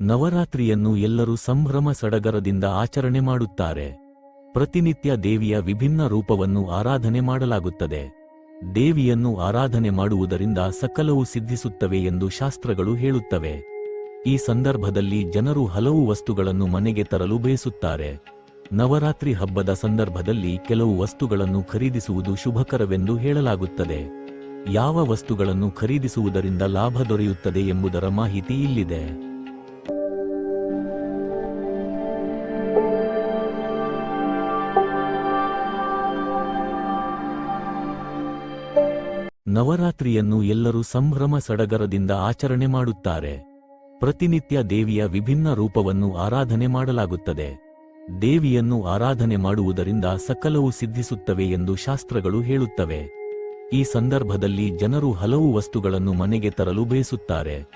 ನವರಾತ್ರಿಯನ್ನು ಎಲ್ಲರೂ ಸಂಭ್ರಮ ಸಡಗರದಿಂದ ಆಚರಣೆ ಮಾಡುತ್ತಾರೆ. ಪ್ರತಿನಿತ್ಯ ದೇವಿಯ ವಿಭಿನ್ನ ರೂಪವನ್ನು ಆರಾಧನೆ ಮಾಡಲಾಗುತ್ತದೆ. ದೇವಿಯನ್ನು ಆರಾಧನೆ ಮಾಡುವುದರಿಂದ ಸಕಲವು ಸಿದ್ಧಿಸುತ್ತವೆ ಎಂದು ಶಾಸ್ತ್ರಗಳು ಹೇಳುತ್ತವೆ. ಈ ಸಂದರ್ಭದಲ್ಲಿ ಜನರು ಹಲವು ವಸ್ತುಗಳನ್ನು ಮನೆಗೆ ತರಲು ಬಯಸುತ್ತಾರೆ. ನವರಾತ್ರಿ ಹಬ್ಬದ ಸಂದರ್ಭದಲ್ಲಿ ಕೆಲವು ವಸ್ತುಗಳನ್ನು ಖರೀದಿಸುವುದು ಶುಭಕರವೆಂದು ಹೇಳಲಾಗುತ್ತದೆ. ಯಾವ ವಸ್ತುಗಳನ್ನು ಖರೀದಿಸುವುದರಿಂದ ಲಾಭ ದೊರೆಯುತ್ತದೆ ಎಂಬುದರ ಮಾಹಿತಿ ಇಲ್ಲಿದೆ. ನವರಾತ್ರಿಯನ್ನು ಎಲ್ಲರೂ ಸಂಭ್ರಮ ಸಡಗರದಿಂದ ಆಚರಣೆ ಮಾಡುತ್ತಾರೆ. ಪ್ರತಿನಿತ್ಯ ದೇವಿಯ ವಿಭಿನ್ನ ರೂಪವನ್ನು ಆರಾಧನೆ ಮಾಡಲಾಗುತ್ತದೆ. ದೇವಿಯನ್ನು ಆರಾಧನೆ ಮಾಡುವುದರಿಂದ ಸಕಲವು ಸಿದ್ಧಿಸುತ್ತವೆ ಎಂದು ಶಾಸ್ತ್ರಗಳು ಹೇಳುತ್ತವೆ. ಈ ಸಂದರ್ಭದಲ್ಲಿ ಜನರು ಹಲವು ವಸ್ತುಗಳನ್ನು ಮನೆಗೆ ತರಲು ಬಯಸುತ್ತಾರೆ.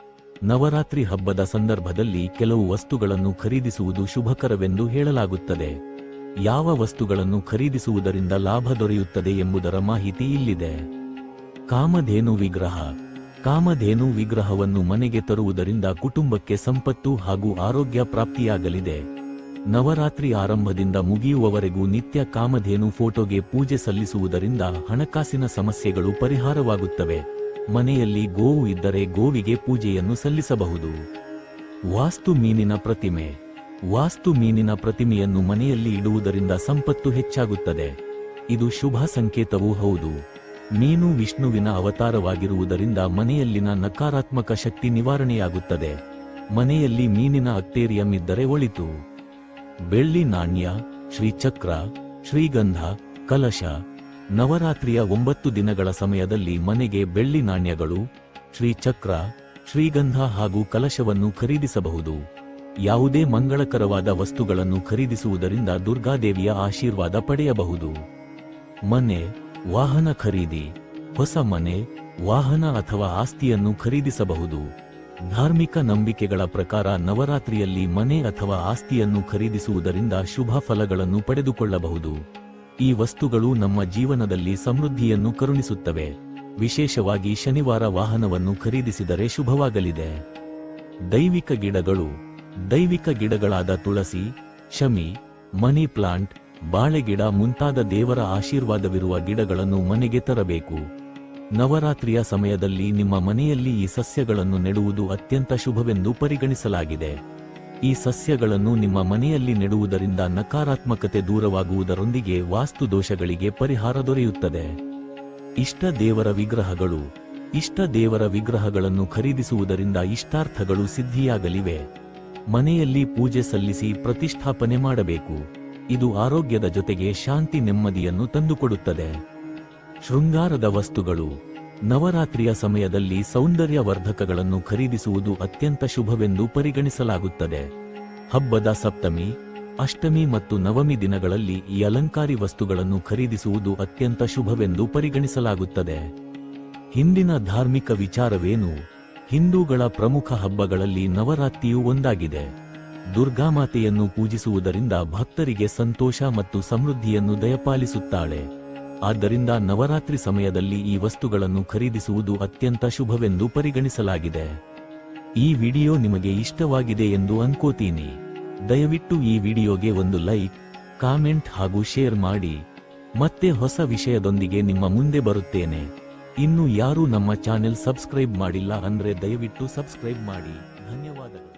ನವರಾತ್ರಿ ಹಬ್ಬದ ಸಂದರ್ಭದಲ್ಲಿ ಕೆಲವು ವಸ್ತುಗಳನ್ನು ಖರೀದಿಸುವುದು ಶುಭಕರವೆಂದು ಹೇಳಲಾಗುತ್ತದೆ. ಯಾವ ವಸ್ತುಗಳನ್ನು ಖರೀದಿಸುವುದರಿಂದ ಲಾಭ ದೊರೆಯುತ್ತದೆ ಎಂಬುದರ ಮಾಹಿತಿ ಇಲ್ಲಿದೆ. ಕಾಮಧೇನು ವಿಗ್ರಹ. ಕಾಮಧೇನು ವಿಗ್ರಹವನ್ನು ಮನೆಗೆ ತರುವುದರಿಂದ ಕುಟುಂಬಕ್ಕೆ ಸಂಪತ್ತು ಹಾಗೂ ಆರೋಗ್ಯ ಪ್ರಾಪ್ತಿಯಾಗಲಿದೆ. ನವರಾತ್ರಿ ಆರಂಭದಿಂದ ಮುಗಿಯುವವರೆಗೂ ನಿತ್ಯ ಕಾಮಧೇನು ಫೋಟೋಗೆ ಪೂಜೆ ಸಲ್ಲಿಸುವುದರಿಂದ ಹಣಕಾಸಿನ ಸಮಸ್ಯೆಗಳು ಪರಿಹಾರವಾಗುತ್ತವೆ. ಮನೆಯಲ್ಲಿ ಗೋವು ಇದ್ದರೆ ಗೋವಿಗೆ ಪೂಜೆಯನ್ನು ಸಲ್ಲಿಸಬಹುದು. ವಾಸ್ತು ಮೀನಿನ ಪ್ರತಿಮೆ. ವಾಸ್ತು ಮೀನಿನ ಪ್ರತಿಮೆಯನ್ನು ಮನೆಯಲ್ಲಿ ಇಡುವುದರಿಂದ ಸಂಪತ್ತು ಹೆಚ್ಚಾಗುತ್ತದೆ. ಇದು ಶುಭ ಸಂಕೇತವೂ ಹೌದು. ಮೀನು ವಿಷ್ಣುವಿನ ಅವತಾರವಾಗಿರುವುದರಿಂದ ಮನೆಯಲ್ಲಿನ ನಕಾರಾತ್ಮಕ ಶಕ್ತಿ ನಿವಾರಣೆಯಾಗುತ್ತದೆ. ಮನೆಯಲ್ಲಿ ಮೀನಿನ ಅಕ್ಟೇರಿಯಂ ಇದ್ದರೆ ಒಳಿತು. ಬೆಳ್ಳಿ ನಾಣ್ಯ, ಶ್ರೀಚಕ್ರ, ಶ್ರೀಗಂಧ, ಕಲಶ. ನವರಾತ್ರಿಯ ಒಂಬತ್ತು ದಿನಗಳ ಸಮಯದಲ್ಲಿ ಮನೆಗೆ ಬೆಳ್ಳಿ ನಾಣ್ಯಗಳು, ಶ್ರೀಚಕ್ರ, ಶ್ರೀಗಂಧ ಹಾಗೂ ಕಲಶವನ್ನು ಖರೀದಿಸಬಹುದು. ಯಾವುದೇ ಮಂಗಳಕರವಾದ ವಸ್ತುಗಳನ್ನು ಖರೀದಿಸುವುದರಿಂದ ದುರ್ಗಾದೇವಿಯ ಆಶೀರ್ವಾದ ಪಡೆಯಬಹುದು. ಮನೆ ವಾಹನ ಖರೀದಿ, ಹೊಸ ಮನೆ, ವಾಹನ ಅಥವಾ ಆಸ್ತಿಯನ್ನು ಖರೀದಿಸಬಹುದು. ಧಾರ್ಮಿಕ ನಂಬಿಕೆಗಳ ಪ್ರಕಾರ ನವರಾತ್ರಿಯಲ್ಲಿ ಮನೆ ಅಥವಾ ಆಸ್ತಿಯನ್ನು ಖರೀದಿಸುವುದರಿಂದ ಶುಭ ಫಲಗಳನ್ನು ಪಡೆದುಕೊಳ್ಳಬಹುದು. ಈ ವಸ್ತುಗಳು ನಮ್ಮ ಜೀವನದಲ್ಲಿ ಸಮೃದ್ಧಿಯನ್ನು ಕರುಣಿಸುತ್ತವೆ. ವಿಶೇಷವಾಗಿ ಶನಿವಾರ ವಾಹನವನ್ನು ಖರೀದಿಸಿದರೆ ಶುಭವಾಗಲಿದೆ. ದೈವಿಕ ಗಿಡಗಳು, ದೈವಿಕ ಗಿಡಗಳಾದ ತುಳಸಿ, ಶಮಿ, ಮನಿ ಪ್ಲಾಂಟ್ ಬಾಳೆಗಿಡ ಮುಂತಾದ ದೇವರ ಆಶೀರ್ವಾದವಿರುವ ಗಿಡಗಳನ್ನು ಮನೆಗೆ ತರಬೇಕು. ನವರಾತ್ರಿಯ ಸಮಯದಲ್ಲಿ ನಿಮ್ಮ ಮನೆಯಲ್ಲಿ ಈ ಸಸ್ಯಗಳನ್ನು ನೆಡುವುದು ಅತ್ಯಂತ ಶುಭವೆಂದು ಪರಿಗಣಿಸಲಾಗಿದೆ. ಈ ಸಸ್ಯಗಳನ್ನು ನಿಮ್ಮ ಮನೆಯಲ್ಲಿ ನೆಡುವುದರಿಂದ ನಕಾರಾತ್ಮಕತೆ ದೂರವಾಗುವುದರೊಂದಿಗೆ ವಾಸ್ತು ದೋಷಗಳಿಗೆ ಪರಿಹಾರ ದೊರೆಯುತ್ತದೆ. ಇಷ್ಟ ದೇವರ ವಿಗ್ರಹಗಳು. ಇಷ್ಟ ದೇವರ ವಿಗ್ರಹಗಳನ್ನು ಖರೀದಿಸುವುದರಿಂದ ಇಷ್ಟಾರ್ಥಗಳು ಸಿದ್ಧಿಯಾಗಲಿವೆ. ಮನೆಯಲ್ಲಿ ಪೂಜೆ ಸಲ್ಲಿಸಿ ಪ್ರತಿಷ್ಠಾಪನೆ ಮಾಡಬೇಕು. ಇದು ಆರೋಗ್ಯದ ಜೊತೆಗೆ ಶಾಂತಿ ನೆಮ್ಮದಿಯನ್ನು ತಂದುಕೊಡುತ್ತದೆ. ಶೃಂಗಾರದ ವಸ್ತುಗಳು, ನವರಾತ್ರಿಯ ಸಮಯದಲ್ಲಿ ಸೌಂದರ್ಯವರ್ಧಕಗಳನ್ನು ಖರೀದಿಸುವುದು ಅತ್ಯಂತ ಶುಭವೆಂದು ಪರಿಗಣಿಸಲಾಗುತ್ತದೆ. ಹಬ್ಬದ ಸಪ್ತಮಿ, ಅಷ್ಟಮಿ ಮತ್ತು ನವಮಿ ದಿನಗಳಲ್ಲಿ ಈ ಅಲಂಕಾರಿ ವಸ್ತುಗಳನ್ನು ಖರೀದಿಸುವುದು ಅತ್ಯಂತ ಶುಭವೆಂದು ಪರಿಗಣಿಸಲಾಗುತ್ತದೆ. ಹಿಂದಿನ ಧಾರ್ಮಿಕ ವಿಚಾರವೇನು? ಹಿಂದೂಗಳ ಪ್ರಮುಖ ಹಬ್ಬಗಳಲ್ಲಿ ನವರಾತ್ರಿಯೂ ಒಂದಾಗಿದೆ. ದುರ್ಗಾಮಾತೆಯನ್ನು ಪೂಜಿಸುವುದರಿಂದ ಭಕ್ತರಿಗೆ ಸಂತೋಷ ಮತ್ತು ಸಮೃದ್ಧಿಯನ್ನು ದಯಪಾಲಿಸುತ್ತಾಳೆ. ಆದ್ದರಿಂದ ನವರಾತ್ರಿ ಸಮಯದಲ್ಲಿ ಈ ವಸ್ತುಗಳನ್ನು ಖರೀದಿಸುವುದು ಅತ್ಯಂತ ಶುಭವೆಂದು ಪರಿಗಣಿಸಲಾಗಿದೆ. ಈ ವಿಡಿಯೋ ನಿಮಗೆ ಇಷ್ಟವಾಗಿದೆ ಎಂದು ಅನ್ಕೋತೀನಿ. ದಯವಿಟ್ಟು ಈ ವಿಡಿಯೋಗೆ ಒಂದು ಲೈಕ್, ಕಾಮೆಂಟ್ ಹಾಗೂ ಶೇರ್ ಮಾಡಿ. ಮತ್ತೆ ಹೊಸ ವಿಷಯದೊಂದಿಗೆ ನಿಮ್ಮ ಮುಂದೆ ಬರುತ್ತೇನೆ. ಇನ್ನು ಯಾರೂ ನಮ್ಮ ಚಾನೆಲ್ ಸಬ್ಸ್ಕ್ರೈಬ್ ಮಾಡಿಲ್ಲ ಅಂದ್ರೆ ದಯವಿಟ್ಟು ಸಬ್ಸ್ಕ್ರೈಬ್ ಮಾಡಿ. ಧನ್ಯವಾದಗಳು.